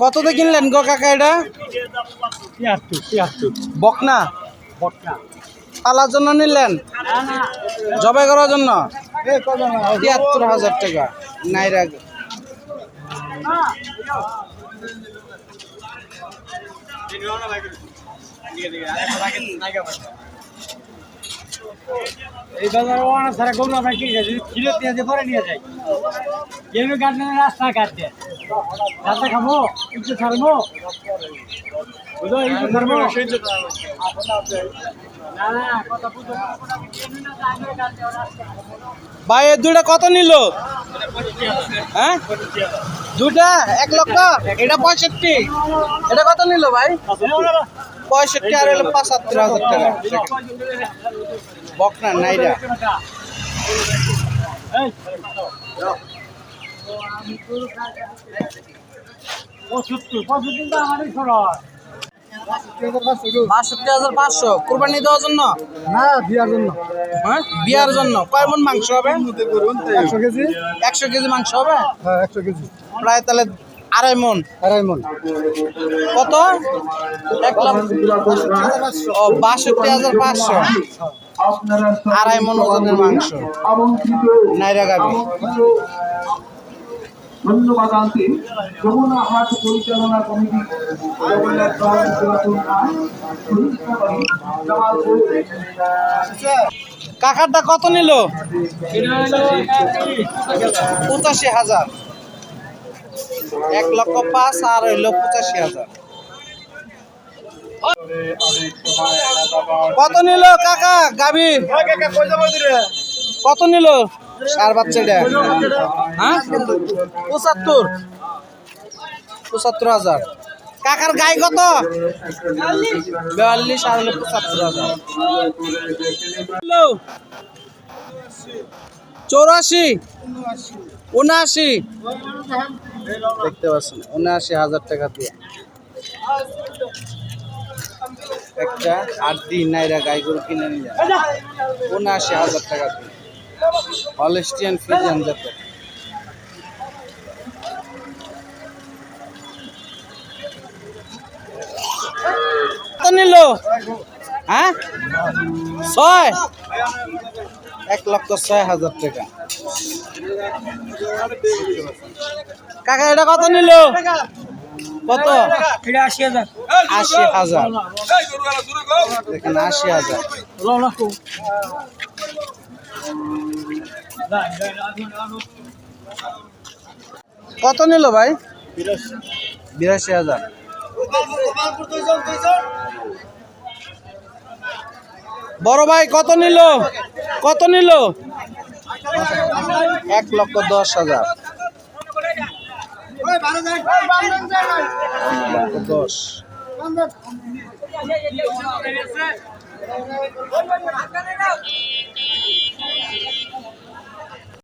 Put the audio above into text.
কত দিয়ে কিনলেন গো কাকা এটা? বকনা? পালার জন্য নিলেন? জবাই করার জন্য? তিয়াত্তর হাজার টাকা। নাইরা এই বাজারে অনেক সারা গরু আমরা কিনে যাই কিলো দিয়ে দিয়ে পরে নিয়ে যাই। যেগুলো কাটলে রাস্তা কাটতে রাস্তা খাব একটু ছাড়বো বুঝলো একটু ছাড়বো না না কথা বুঝো ভাই এর দুটা কত নিল? হ্যাঁ? দুটা এক লক্ষ? এটা পঁয়ষট্টি। এটা কত নিল ভাই? পঁয়ষট্টি আর হলো পঁচাত্তর হাজার টাকা। বকনা নাইরা। বাষট্টি হাজার পাঁচশো। কোরবানি দেওয়ার জন্য? না বিয়ার জন্য। হ্যাঁ? বিয়ার জন্য। কয় মন মাংস হবে? একশো কেজি। একশো কেজি মাংস হবে? হ্যাঁ একশো কেজি। প্রায় তাহলে আড়াই মন। আড়াই মন। কত? এক লক্ষ বাষট্টি হাজার পাঁচশো। আড়াই মন ওজনের মাংস। নাইরা গাবি। ধন্যবাদ আনতে যমুনা হাট পরিচালনা কমিটি কাকারটা কত নিল? পঁচাশি হাজার। এক লক্ষ পাঁচ আর হইল পঁচাশি হাজার। কত নিল কাকা গাবি কত নিল? সার বাচ্চাটা হ্যাঁ? পঁচাত্তর। পঁচাত্তর হাজার। কাকার গাই কত? বিয়াল্লিশ আর হলো পঁচাত্তর হাজার। চৌরাশি। উনআশি। দেখতে পাচ্ছেন, উনআশি হাজার টাকা দিয়ে। একটা আট দিন নাইরা গাই গরু কিনে নিয়ে উনআশি হাজার টাকা দিয়ে। হলস্টিয়ান ফ্রিজিয়ান যাতে নিল। হ্যাঁ? ছয়। এক লক্ষ ছয় হাজার টাকা। কাকা, এটা কত নিল? কত? আশি হাজার। আশি হাজার দেখেন, আশি হাজার। কত নিল ভাই? বিরাশি হাজার। বড় ভাই কত নিল? কত নিল? এক লক্ষ দশ হাজার। দশ।